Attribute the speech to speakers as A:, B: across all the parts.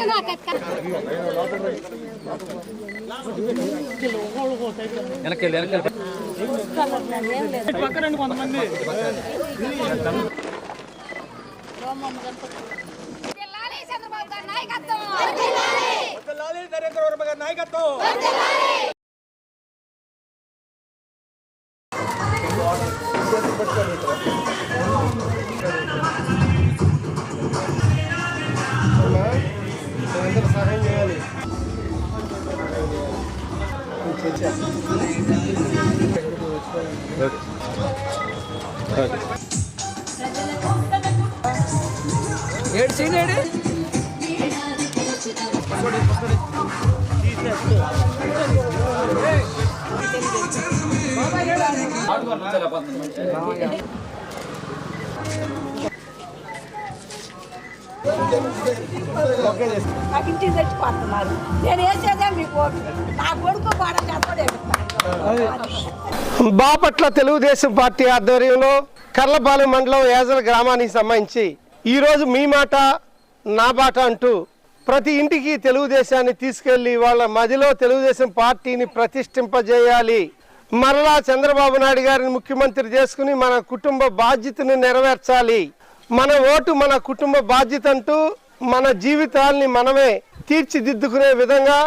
A: వెళ్ళి వెనక్కి వెళ్ళి
B: జిల్లాలి చంద్రబాబు గారి నాయకత్వం.
A: ఏడు సీన్ ఏడు?
C: నాకు ఇంటికి తెచ్చిపోతున్నారు నేను వేసేదే మీకు. నా కొడుకు పాడ చేస్తాను
D: బాపట్ల తెలుగుదేశం పార్టీ ఆధ్వర్యంలో కర్లపాలెం మండలం యాజల గ్రామానికి సంబంధించి ఈరోజు మీ మాట నా బాట అంటూ ప్రతి ఇంటికి తెలుగుదేశాన్ని తీసుకెళ్ళి వాళ్ళ మదిలో తెలుగుదేశం పార్టీని ప్రతిష్ఠింపజేయాలి. మరలా చంద్రబాబు నాయుడు గారిని ముఖ్యమంత్రి చేసుకుని మన కుటుంబ బాధ్యతను నెరవేర్చాలి. మన ఓటు మన కుటుంబ బాధ్యత అంటూ మన జీవితాల్ని మనమే తీర్చిదిద్దుకునే విధంగా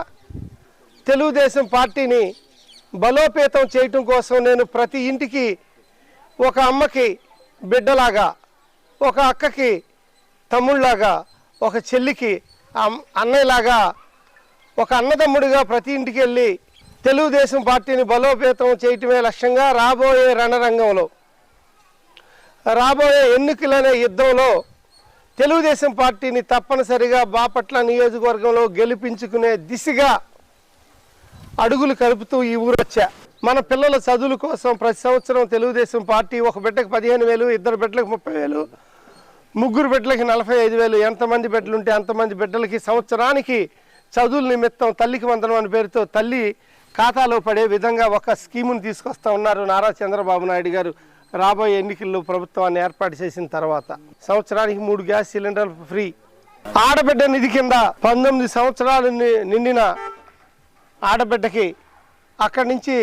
D: తెలుగుదేశం పార్టీని బలోపేతం చేయటం కోసం నేను ప్రతి ఇంటికి ఒక అమ్మకి బిడ్డలాగా ఒక అక్కకి తమ్ముళ్ళాగా ఒక చెల్లికి అన్నయ్యలాగా ఒక అన్నదమ్ముడిగా ప్రతి ఇంటికి వెళ్ళి తెలుగుదేశం పార్టీని బలోపేతం చేయటమే లక్ష్యంగా రాబోయే రణరంగంలో రాబోయే ఎన్నికలనే యుద్ధంలో తెలుగుదేశం పార్టీని తప్పనిసరిగా బాపట్ల నియోజకవర్గంలో గెలిపించుకునే దిశగా అడుగులు కలుపుతూ ఈ ఊరు వచ్చా. మన పిల్లల చదువుల కోసం ప్రతి సంవత్సరం తెలుగుదేశం పార్టీ ఒక బిడ్డకు పదిహేను వేలు ఇద్దరు బిడ్డలకు ముప్పై వేలు ముగ్గురు బిడ్డలకి నలభై ఐదు వేలు. ఎంతమంది బిడ్డలు ఉంటే అంతమంది బిడ్డలకి సంవత్సరానికి చదువుల నిమిత్తం తల్లికి వందనం అనే పేరుతో తల్లి ఖాతాలో పడే విధంగా ఒక స్కీమును తీసుకొస్తా ఉన్నారు నారా చంద్రబాబు నాయుడు గారు. రాబోయే ఎన్నికల్లో ప్రభుత్వాన్ని ఏర్పాటు చేసిన తర్వాత. సంవత్సరానికి మూడు గ్యాస్ సిలిండర్లు ఫ్రీ. ఆడబిడ్డ నిధి కింద పంతొమ్మిది సంవత్సరాలు ని- నిండిన ఆడబిడ్డకి అక్కడి నుంచి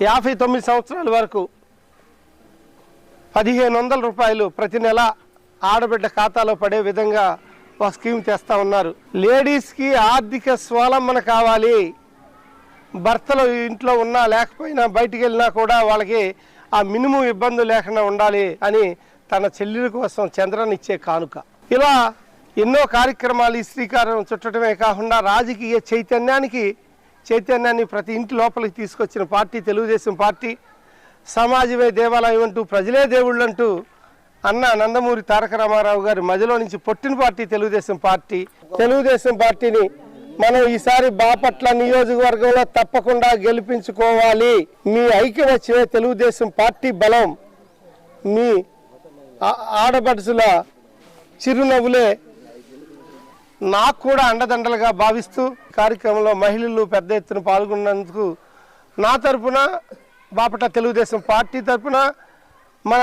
D: యాభై తొమ్మిది సంవత్సరాల వరకు పదిహేను వందల రూపాయలు ప్రతి నెల ఆడబిడ్డ ఖాతాలో పడే విధంగా ఒక స్కీమ్ తెస్తూ ఉన్నారు. లేడీస్కి ఆర్థిక స్వాలంబన కావాలి. భర్తలు ఇంట్లో ఉన్నా లేకపోయినా బయటికి వెళ్ళినా కూడా వాళ్ళకి ఆ మినిమం ఇబ్బందులు లేకుండా ఉండాలి అని తన చెల్లెల కోసం చంద్రన్ ఇచ్చే కానుక. ఇలా ఎన్నో కార్యక్రమాలు ఈ శ్రీకారం చుట్టడమే కాకుండా రాజకీయ చైతన్యానికి చైతన్యాన్ని ప్రతి ఇంటి లోపలికి తీసుకొచ్చిన పార్టీ తెలుగుదేశం పార్టీ సమాజమే దేవాలయం అంటూ ప్రజలే దేవుళ్ళు అంటూ అన్న నందమూరి తారక రామారావు గారి మధ్యలో నుంచి పొట్టిన పార్టీ తెలుగుదేశం పార్టీ. తెలుగుదేశం పార్టీని మనం ఈసారి బాపట్ల నియోజకవర్గంలో తప్పకుండా గెలిపించుకోవాలి. మీ ఐక్యవచ్చే తెలుగుదేశం పార్టీ బలం. మీ ఆడబడుసుల ఆడపడుచుల చిరునవ్వులే నాకు కూడా అండదండలుగా భావిస్తూ కార్యక్రమంలో మహిళలు పెద్ద ఎత్తున పాల్గొన్నందుకు నా తరపున బాపట్ల తెలుగుదేశం పార్టీ తరపున మన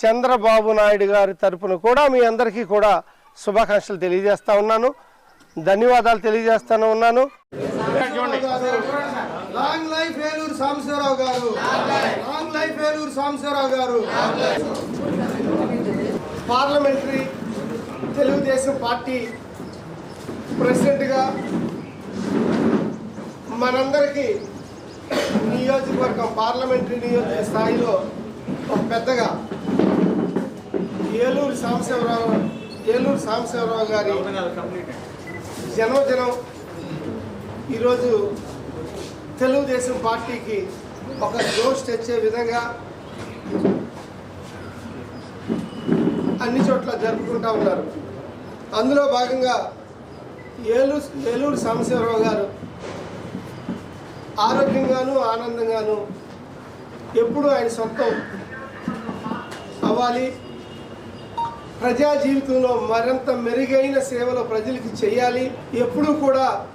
D: చంద్రబాబు నాయుడు గారి తరపున కూడా మీ అందరికీ కూడా శుభాకాంక్షలు తెలియజేస్తా ఉన్నాను. ధన్యవాదాలు తెలియజేస్తాను ఉన్నాను.
E: లాంగ్ లైఫ్ ఏలూరు సాంబశివరావు గారు. లాంగ్ లైఫ్ ఏలూరు సాంబశివరావు గారు.
D: పార్లమెంటరీ తెలుగుదేశం పార్టీ ప్రెసిడెంట్గా మనందరికీ నియోజకవర్గం పార్లమెంటరీ నియోజక స్థాయిలో ఒక పెద్దగా ఏలూరు సాంబశివరావు ఏలూరు సాంబశివరావు గారి జన్మదినం ఈరోజు తెలుగుదేశం పార్టీకి ఒక జోష్ తెచ్చే విధంగా అన్ని చోట్ల జరుపుకుంటా ఉన్నారు. అందులో భాగంగా ఏలూరు ఏలూరు సాంబశివరావు గారు ఆరోగ్యంగాను ఆనందంగాను ఎప్పుడూ ఆయన సొంతం అవ్వాలి. ప్రజా జీవితంలో మరింత మెరుగైన సేవలు ప్రజలకి చేయాలి. ఎప్పుడూ కూడా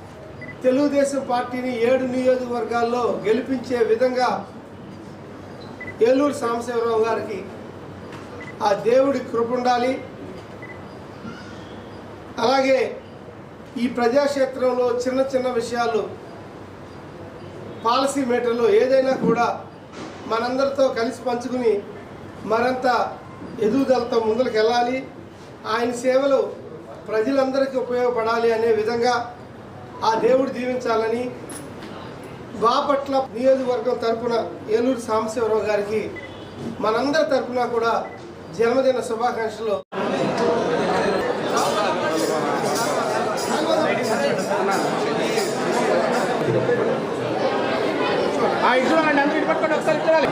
D: తెలుగుదేశం పార్టీని ఏడు నియోజకవర్గాల్లో గెలిపించే విధంగా ఏలూరు సాంబశివరావు గారికి ఆ దేవుడి కృప ఉండాలి. అలాగే ఈ ప్రజాక్షేత్రంలో చిన్న చిన్న విషయాలు పాలసీ మేటర్లో ఏదైనా కూడా మనందరితో కలిసి పంచుకుని మరింత ఎదుగుదలతో ముందుకు వెళ్ళాలి. ఆయన సేవలు ప్రజలందరికీ ఉపయోగపడాలి అనే విధంగా ఆ దేవుడు దీవించాలని బాపట్ల నియోజకవర్గం తరపున ఏలూరు సాంబశివరావు గారికి మనందరి తరపున కూడా జన్మదిన శుభాకాంక్షలు. centrales.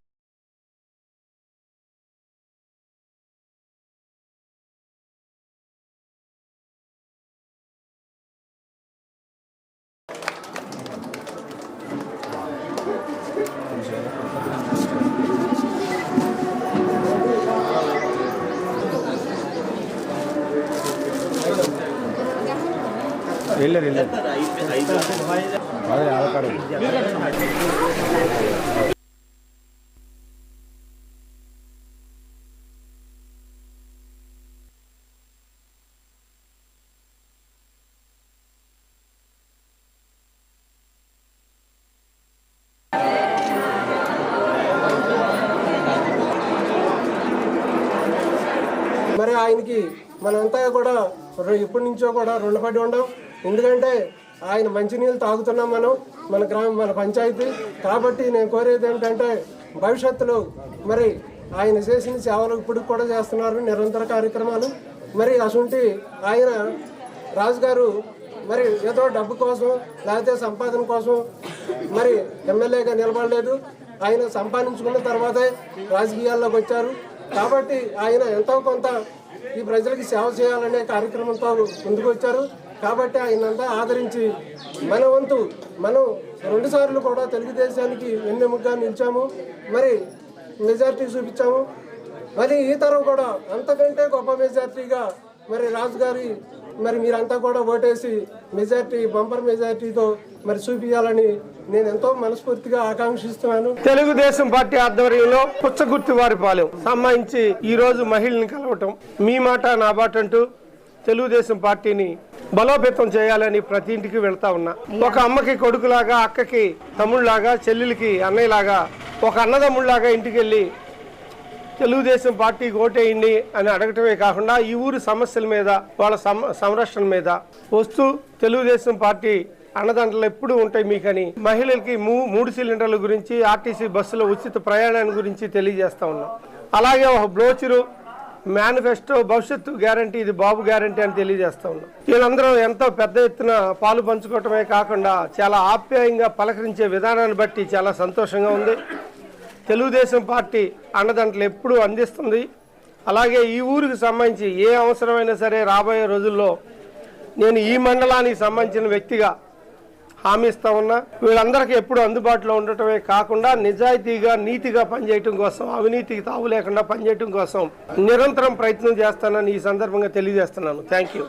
D: సార్
B: ధన్యవాదాలు
D: మరి ఆయనకి మనంతా కూడా ఇప్పటి నుంచో కూడా రుణపడి ఉండం. ఎందుకంటే ఆయన మంచినీళ్ళు తాగుతున్నాం మనం మన గ్రామం మన పంచాయతీ. కాబట్టి నేను కోరేది ఏంటంటే భవిష్యత్తులో మరి ఆయన చేసిన సేవలు ఇప్పుడు కూడా చేస్తున్నారు నిరంతర కార్యక్రమాలు. మరి అటువంటి ఆయన రాజుగారు మరి ఏదో డబ్బు కోసం లేకపోతే సంపాదన కోసం మరి ఎమ్మెల్యేగా నిలబడలేదు. ఆయన సంపాదించుకున్న తర్వాతే రాజకీయాల్లోకి వచ్చారు. కాబట్టి ఆయన ఎంతో కొంత ఈ ప్రజలకి సేవ చేయాలనే కార్యక్రమంతో ముందుకు వచ్చారు. కాబట్టి ఆయనంతా ఆదరించి మన వంతు మనం రెండుసార్లు కూడా తెలుగుదేశానికి వెన్నెముగ్గా నిలిచాము. మరి మెజార్టీ చూపించాము. మరి ఈ తరం కూడా అంతకంటే గొప్ప మెజార్టీగా మరి రాజుగారి మరి మీరంతా కూడా ఓటేసి మెజార్టీ బంపర్ మెజార్టీతో మరి చూపించాలని నేను ఎంతో మనస్ఫూర్తిగా ఆకాంక్షిస్తున్నాను. తెలుగుదేశం పార్టీ ఆధ్వర్యంలో పుచ్చగుర్తి వారి పాలెం. సంబంధించి ఈ రోజు మహిళని కలవటం మీ మాట నా బాట అంటూ తెలుగుదేశం పార్టీని బలోపేతం చేయాలని ప్రతి ఇంటికి వెళ్తా ఉన్నా. ఒక అమ్మకి కొడుకులాగా అక్కకి తమ్ముళ్ళలాగా చెల్లెలికి అన్నయ్యలాగా ఒక అన్నదమ్ముళ్ళలాగా ఇంటికి వెళ్ళి తెలుగుదేశం పార్టీకి ఓటేయండి అని అడగటమే కాకుండా ఈ ఊరి సమస్యల మీద వాళ్ళ సంరక్షణ మీద వస్తూ తెలుగుదేశం పార్టీ అన్నదండలు ఎప్పుడూ ఉంటాయి మీకని మహిళలకి మూడు సిలిండర్ల గురించి ఆర్టీసీ బస్సులో ఉచిత ప్రయాణాన్ని గురించి తెలియజేస్తా ఉన్నాం. అలాగే ఒక బ్రోచరు మేనిఫెస్టో భవిష్యత్తు గ్యారంటీ ఇది బాబు గ్యారంటీ అని తెలియజేస్తా ఉన్నాం. వీళ్ళందరూ ఎంతో పెద్ద ఎత్తున పాలు పంచుకోవటమే కాకుండా చాలా ఆప్యాయంగా పలకరించే విధానాన్ని బట్టి చాలా సంతోషంగా ఉంది. తెలుగుదేశం పార్టీ అన్నదంటలు ఎప్పుడూ అందిస్తుంది. అలాగే ఈ ఊరికి సంబంధించి ఏ అవసరమైనా సరే రాబోయే రోజుల్లో నేను ఈ మండలానికి సంబంధించిన వ్యక్తిగా హామీ ఇస్తా ఉన్నా వీళ్ళందరికీ ఎప్పుడు అందుబాటులో ఉండటమే కాకుండా నిజాయితీగా నీతిగా పనిచేయటం కోసం అవినీతికి తావు లేకుండా పనిచేయటం కోసం నిరంతరం ప్రయత్నం చేస్తానని ఈ సందర్భంగా తెలియజేస్తున్నాను. Thank you